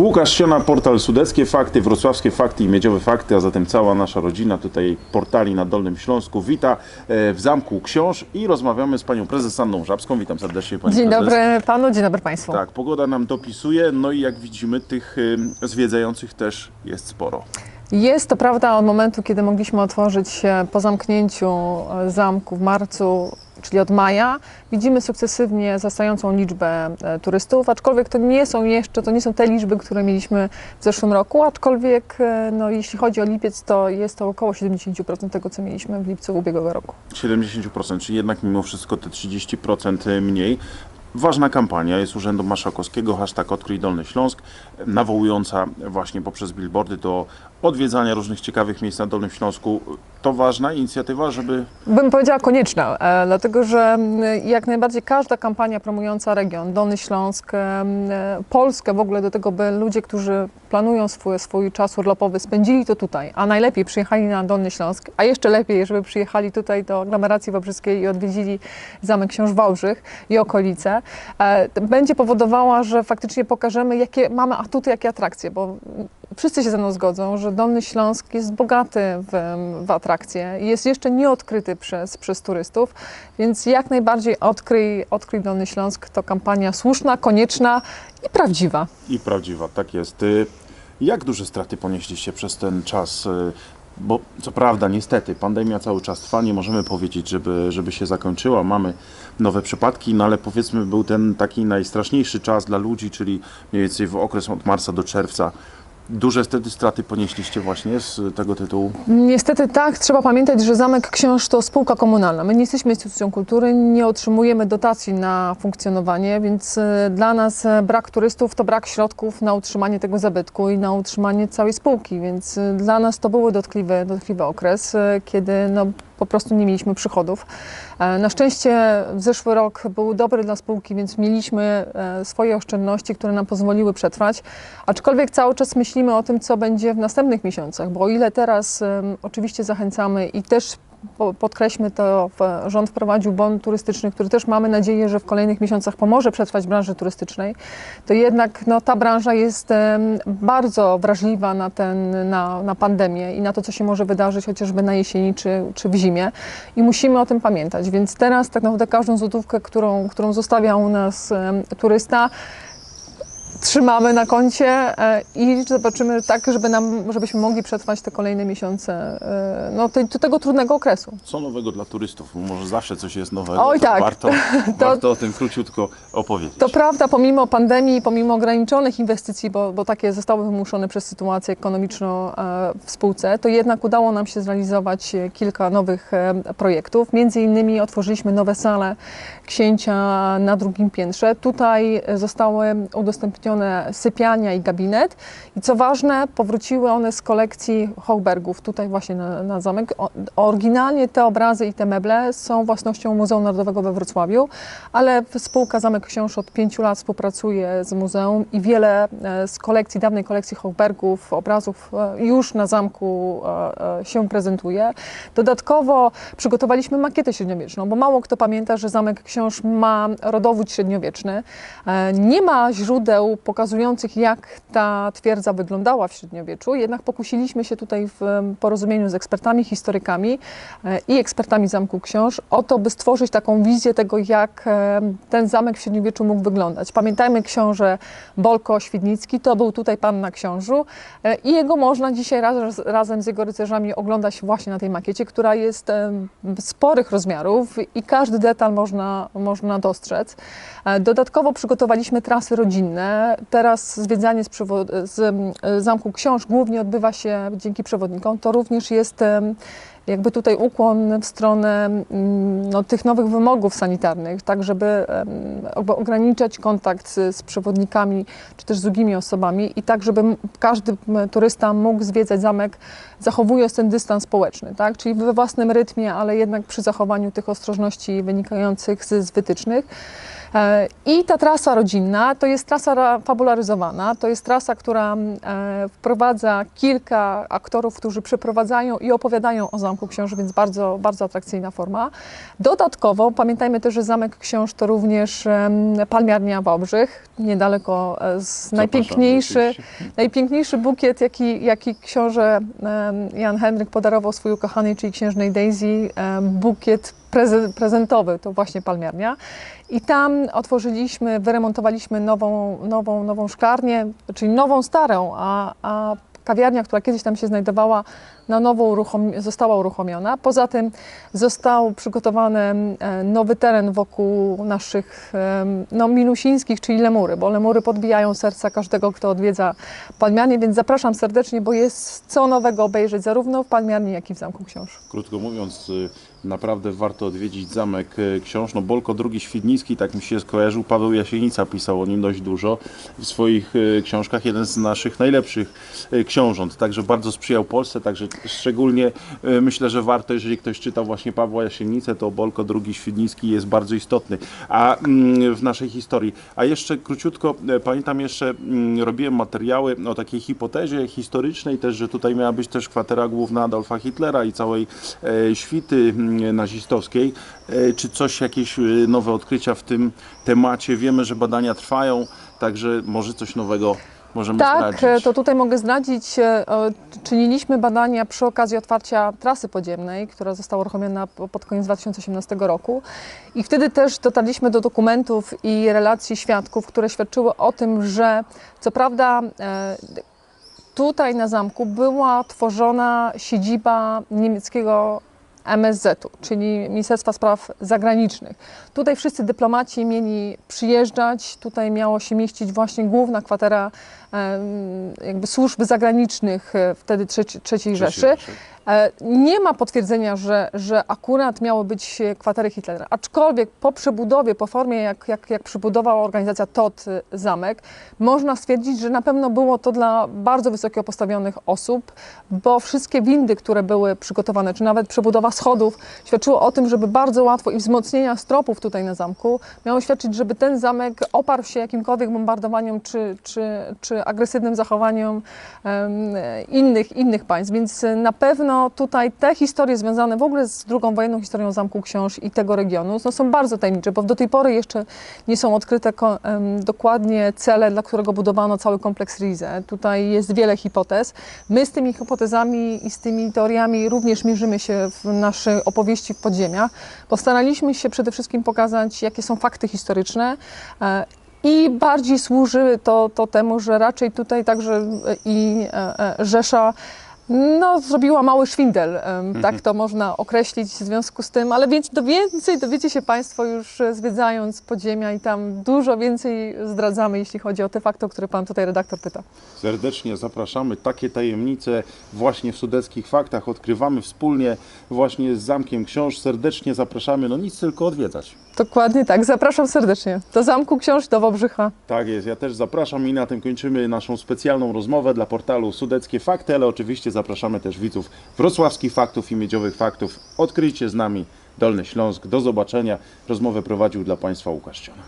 Łukasz Siona, portal Sudeckie Fakty, Wrocławskie Fakty i Miedziowe Fakty, a zatem cała nasza rodzina tutaj portali na Dolnym Śląsku wita e, w Zamku Książ i rozmawiamy z panią prezes Anną Żabską. Witam serdecznie pani Dzień prezes. dobry panu, dzień dobry państwu. Tak, pogoda nam dopisuje, no i jak widzimy tych y, zwiedzających też jest sporo. Jest to prawda od momentu, kiedy mogliśmy otworzyć się po zamknięciu e, zamku w marcu, czyli od maja, widzimy sukcesywnie zastającą liczbę e, turystów, aczkolwiek to nie są jeszcze, to nie są te liczby, które mieliśmy w zeszłym roku, aczkolwiek e, no, jeśli chodzi o lipiec, to jest to około 70% tego, co mieliśmy w lipcu ubiegłego roku. 70%, czyli jednak mimo wszystko te 30% mniej. Ważna kampania jest Urzędu Marszałkowskiego, hashtag Odkryj Dolny Śląsk, nawołująca właśnie poprzez billboardy do odwiedzania różnych ciekawych miejsc na Dolnym Śląsku. To ważna inicjatywa, żeby Bym powiedziała konieczna, e, dlatego że jak najbardziej każda kampania promująca region, Dolny Śląsk, e, e, Polskę w ogóle do tego, by ludzie, którzy planują swój, swój czas urlopowy, spędzili to tutaj, a najlepiej przyjechali na Dolny Śląsk, a jeszcze lepiej, żeby przyjechali tutaj do aglomeracji wałbrzyskiej i odwiedzili Zamek Książ Wałbrzych i okolice, e, będzie powodowała, że faktycznie pokażemy, jakie mamy atuty, jakie atrakcje, bo Wszyscy się ze mną zgodzą, że Dolny Śląsk jest bogaty w, w atrakcje i jest jeszcze nieodkryty przez, przez turystów, więc jak najbardziej odkryj, odkryj Dolny Śląsk to kampania słuszna, konieczna i prawdziwa. i prawdziwa, tak jest. Y, Jak duże straty ponieśliście przez ten czas? Y, Bo co prawda, niestety, pandemia cały czas trwa, nie możemy powiedzieć, żeby, żeby się zakończyła. Mamy nowe przypadki, no ale powiedzmy, był ten taki najstraszniejszy czas dla ludzi, czyli mniej więcej w okres od marca do czerwca. Duże wtedy straty ponieśliście właśnie z tego tytułu. Niestety tak, trzeba pamiętać, że Zamek Książ to spółka komunalna. My nie jesteśmy instytucją kultury, nie otrzymujemy dotacji na funkcjonowanie, więc e, dla nas e, brak turystów to brak środków na utrzymanie tego zabytku i na utrzymanie całej spółki, więc e, dla nas to był dotkliwy, dotkliwy okres, kiedy no, po prostu nie mieliśmy przychodów. E, Na szczęście zeszły rok był dobry dla spółki, więc mieliśmy e, swoje oszczędności, które nam pozwoliły przetrwać. Aczkolwiek cały czas myślimy o tym, co będzie w następnych miesiącach, bo o ile teraz oczywiście zachęcamy i też podkreślmy to, rząd wprowadził bon turystyczny, który też mamy nadzieję, że w kolejnych miesiącach pomoże przetrwać branży turystycznej, to jednak no, ta branża jest bardzo wrażliwa na, ten, na, na pandemię i na to, co się może wydarzyć chociażby na jesieni czy, czy w zimie i musimy o tym pamiętać. Więc teraz tak naprawdę każdą złotówkę, którą, którą zostawia u nas turysta, trzymamy na koncie e, i zobaczymy tak, żeby nam, żebyśmy mogli przetrwać te kolejne miesiące e, no, te, tego trudnego okresu. Co nowego dla turystów? Może zawsze coś jest nowego. Oj, to tak. Warto, warto o tym króciutko opowiedzieć. To prawda, pomimo pandemii, pomimo ograniczonych inwestycji, bo, bo takie zostały wymuszone przez sytuację ekonomiczną e, w spółce, to jednak udało nam się zrealizować kilka nowych projektów. Między innymi otworzyliśmy nowe sale księcia na drugim piętrze. Tutaj zostały udostępnione sypialnia i gabinet. I co ważne, powróciły one z kolekcji Hochbergów, tutaj właśnie na, na zamek. O, oryginalnie te obrazy i te meble są własnością Muzeum Narodowego we Wrocławiu, ale spółka Zamek Książ od pięciu lat współpracuje z muzeum i wiele e, z kolekcji, dawnej kolekcji Hochbergów, obrazów e, już na zamku e, się prezentuje. Dodatkowo przygotowaliśmy makietę średniowieczną, bo mało kto pamięta, że Zamek Książ ma rodowód średniowieczny. Nie ma źródeł pokazujących, jak ta twierdza wyglądała w średniowieczu, jednak pokusiliśmy się tutaj w porozumieniu z ekspertami, historykami e, i ekspertami Zamku Książ o to, by stworzyć taką wizję tego, jak ten zamek w średniowieczu mógł wyglądać. Pamiętajmy książę Bolko Świdnicki, to był tutaj pan na książu e, i jego można dzisiaj raz, razem z jego rycerzami oglądać właśnie na tej makiecie, która jest sporych rozmiarów i każdy detal można, można dostrzec. E, Dodatkowo przygotowaliśmy trasy rodzinne. Teraz zwiedzanie z, z em, Zamku Książ głównie odbywa się dzięki przewodnikom. To również jest jakby tutaj ukłon w stronę no, tych nowych wymogów sanitarnych, tak żeby jakby ograniczać kontakt z, z przewodnikami czy też z drugimi osobami i tak, żeby każdy turysta mógł zwiedzać zamek, zachowując ten dystans społeczny, tak? czyli we własnym rytmie, ale jednak przy zachowaniu tych ostrożności wynikających z, z wytycznych. E, I ta trasa rodzinna to jest trasa ra- fabularyzowana, to jest trasa, która e, wprowadza kilka aktorów, którzy przeprowadzają i opowiadają o Zamku Książ, więc bardzo, bardzo atrakcyjna forma. Dodatkowo pamiętajmy też, że Zamek Książ to również palmiarnia Wałbrzych, niedaleko e, z najpiękniejszy, najpiękniejszy bukiet, jaki, jaki książę Jan Henryk podarował swojej ukochanej, czyli księżnej Daisy, bukiet prezentowy, to właśnie palmiarnia. I tam otworzyliśmy, wyremontowaliśmy nową, nową, nową szklarnię, czyli nową, starą, a, a kawiarnia, która kiedyś tam się znajdowała, na nowo uruchom- została uruchomiona. Poza tym został przygotowany e, nowy teren wokół naszych em, no, minusińskich, czyli lemury, bo lemury podbijają serca każdego, kto odwiedza Palmiarnię, więc zapraszam serdecznie, bo jest co nowego obejrzeć zarówno w Palmiarni, jak i w Zamku Książ. Krótko mówiąc, y, naprawdę warto odwiedzić zamek y, książ. No Bolko II Świdnicki, tak mi się skojarzył, Paweł Jasienica pisał o nim dość dużo w swoich y, książkach. Jeden z naszych najlepszych y, książąt, także bardzo sprzyjał Polsce, także szczególnie myślę, że warto, jeżeli ktoś czytał właśnie Pawła Jasienicę, to Bolko II Świdnicki jest bardzo istotny a, mm, w naszej historii. A jeszcze króciutko, e, pamiętam jeszcze, mm, robiłem materiały o takiej hipotezie historycznej też, że tutaj miała być też kwatera główna Adolfa Hitlera i całej e, świty mm, nazistowskiej. E, czy coś, jakieś e, nowe odkrycia w tym temacie? Wiemy, że badania trwają, także może coś nowego możemy Tak, zdradzić. e, to tutaj mogę zdradzić. e, Czyniliśmy badania przy okazji otwarcia trasy podziemnej, która została uruchomiona po- pod koniec 2018 roku. I wtedy też dotarliśmy do dokumentów i relacji świadków, które świadczyły o tym, że co prawda e, tutaj na zamku była tworzona siedziba niemieckiego MSZ-u, czyli Ministerstwa Spraw Zagranicznych. Tutaj wszyscy dyplomaci mieli przyjeżdżać, tutaj miało się mieścić właśnie główna kwatera jakby służb zagranicznych e, wtedy trzeci, trzeciej Rzeszy. E, Nie ma potwierdzenia, że, że akurat miały być e, kwatery Hitlera. Aczkolwiek po przebudowie, po formie, jak, jak, jak przebudowała organizacja TOT e, zamek, można stwierdzić, że na pewno było to dla bardzo wysoko postawionych osób, bo wszystkie windy, które były przygotowane, czy nawet przebudowa schodów, świadczyło o tym, żeby bardzo łatwo i wzmocnienia stropów tutaj na zamku miało świadczyć, żeby ten zamek oparł się jakimkolwiek bombardowaniom czy, czy, czy agresywnym zachowaniom em, innych, innych państw. Więc na pewno tutaj te historie związane w ogóle z drugą wojenną historią Zamku Książ i tego regionu no, są bardzo tajemnicze, bo do tej pory jeszcze nie są odkryte dokładnie cele, dla którego budowano cały kompleks Rize. Tutaj jest wiele hipotez. My z tymi hipotezami i z tymi teoriami również mierzymy się w naszej opowieści w podziemiach. Postaraliśmy się przede wszystkim pokazać, jakie są fakty historyczne. e, i bardziej służy to, to temu, że raczej tutaj także e, i e, Rzesza no, zrobiła mały szwindel, em, tak to można określić w związku z tym, ale więc, do więcej dowiecie się Państwo już e, zwiedzając podziemia i tam dużo więcej zdradzamy, jeśli chodzi o te fakty, o które Pan tutaj redaktor pyta. Serdecznie zapraszamy. Takie tajemnice właśnie w Sudeckich Faktach odkrywamy wspólnie właśnie z Zamkiem Książ. Serdecznie zapraszamy. No nic, tylko odwiedzać. Dokładnie tak, zapraszam serdecznie. Do Zamku Książ, do Wałbrzycha. Tak jest, ja też zapraszam i na tym kończymy naszą specjalną rozmowę dla portalu Sudeckie Fakty, ale oczywiście zapraszamy też widzów wrocławskich faktów i miedziowych faktów. Odkryjcie z nami Dolny Śląsk. Do zobaczenia. Rozmowę prowadził dla Państwa Łukasz Ciona.